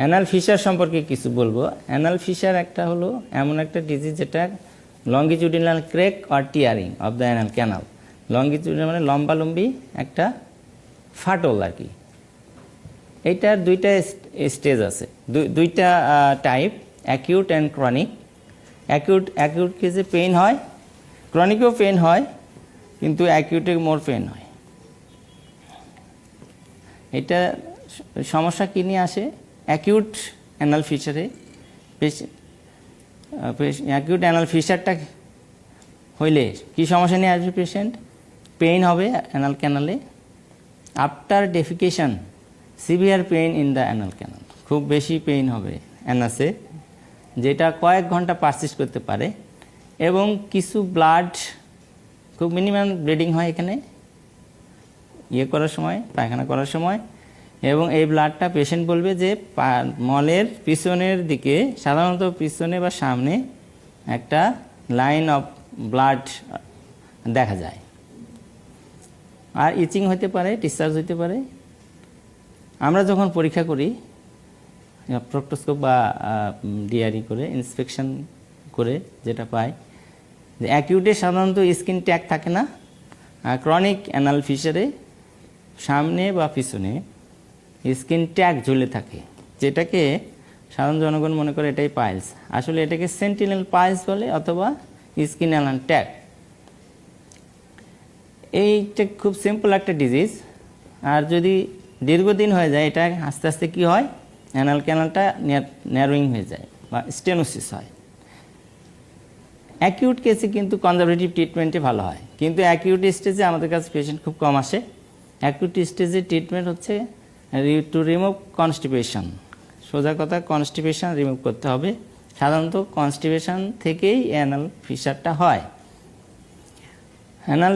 Anal fisher সম্পর্কে কিছু বলব। অ্যানাল ফিশার একটা হলো এমন একটা ডিজিজ যেটা longitudinal crack R tearing of the anal canal longitudinal মানে লম্বালম্বি একটা ফাটল আর কি। এইটার দুইটা স্টেজ আছে। দুই- দুইটা type acute and chronic acute acute কেসে পেইন হয় ক্রনিকেও পেইন হয়, কিন্তু অ্যাকিউটে মোর পেইন হয়। এটা সমস্যা কী নিয়ে আসে? অ্যাকিউট অ্যানাল ফিচারে অ্যাকিউট অ্যানাল ফিচারটা হইলে কি সমস্যা নিয়ে আসবে পেশেন্ট পেইন হবে anal ক্যানালে। After defecation severe pain in the anal canal খুব বেশি পেইন হবে অ্যানাসে, যেটা কয়েক ঘণ্টা পারসিস্ট করতে পারে। এবং কিছু ব্লাড খুব মিনিমাম ব্লিডিং হয় এখানে। ইয়ে করার সময়, পায়খানা করার সময়। এবং এই ব্লাডটা পেশেন্ট বলবে যে মলের পিছনের দিকে, সাধারণত পিছনে বা সামনে একটা লাইন অফ ব্লাড দেখা যায়। আর ইচিং হতে পারে ডিসচার্জ হতে পারে। আমরা যখন পরীক্ষা করি প্রক্টোস্কোপ বা ডিআরই করে ইন্সপেকশন করে যেটা পাই, যে অ্যাকিউটে সাধারণত স্কিন ট্যাগ থাকে না ক্রনিক অ্যানাল ফিশারে সামনে বা পিছনে স্কিন ট্যাগ ঝুলে থাকে, যেটাকে সাধারণ জনগণ মনে করে এটাই পাইলস। আসলে এটাকে সেন্টিনেল পাইলস বলে অথবা স্কিন অ্যানাল ট্যাগ। এইটা খুব সিম্পল একটা ডিজিজ আর যদি দীর্ঘদিন হয়ে যায়, এটা আস্তে আস্তে কি হয়? অ্যানাল ক্যানালটা ন্যারোয়িং হয়ে যায় বা স্টেনোসিস হয়। অ্যাকিউট কেসে কিন্তু কনজারভেটিভ ট্রিটমেন্টে ভালো হয়। কিন্তু অ্যাকিউট স্টেজে আমাদের কাছে পেশেন্ট খুব কম আসে। অ্যাকিউট স্টেজে ট্রিটমেন্ট হচ্ছে টু রিমুভ কনস্টিপেশন সোজা কথা কনস্টিপেশন রিমুভ করতে হবে। সাধারণত কনস্টিপেশন থেকেই অ্যানাল ফিসারটা হয়। অ্যানাল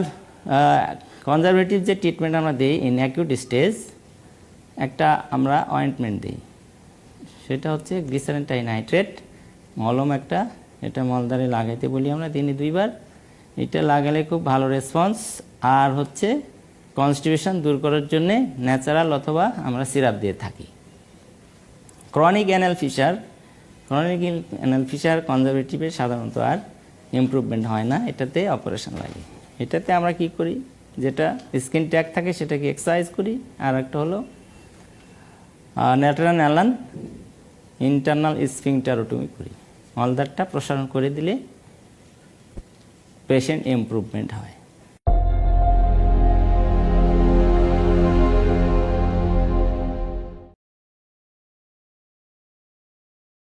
কনজারভেটিভ যে ট্রিটমেন্ট আমরা দিই ইন অ্যাকিউট স্টেজ একটা আমরা অয়েন্টমেন্ট দিই। সেটা হচ্ছে গ্লিসারিন নাইট্রেট মলম একটা, এটা মলদারে লাগাইতে বলি আমরা দিনে দুইবার। এটা লাগালে খুব ভালো রেসপন্স আর হচ্ছে কনস্টিপেশন দূর করার জন্য ন্যাচারাল অথবা আমরা সিরাপ দিয়ে থাকি। Chronic anal fissure chronic anal fissure কনজারভেটিভে সাধারণত আর ইমপ্রুভমেন্ট হয় না, এটাতে অপারেশন লাগে। এটাতে আমরা কি করি? যেটা স্কিন ট্যাগ থাকে সেটাকে এক্সারসাইজ করি। আর একটা হলো ন্যাটারাল অ্যালান ইন্টারনাল স্ফিংটারোটমি করি। মলদারটা প্রসারণ করে দিলে পেশেন্ট ইমপ্রুভমেন্ট হয়।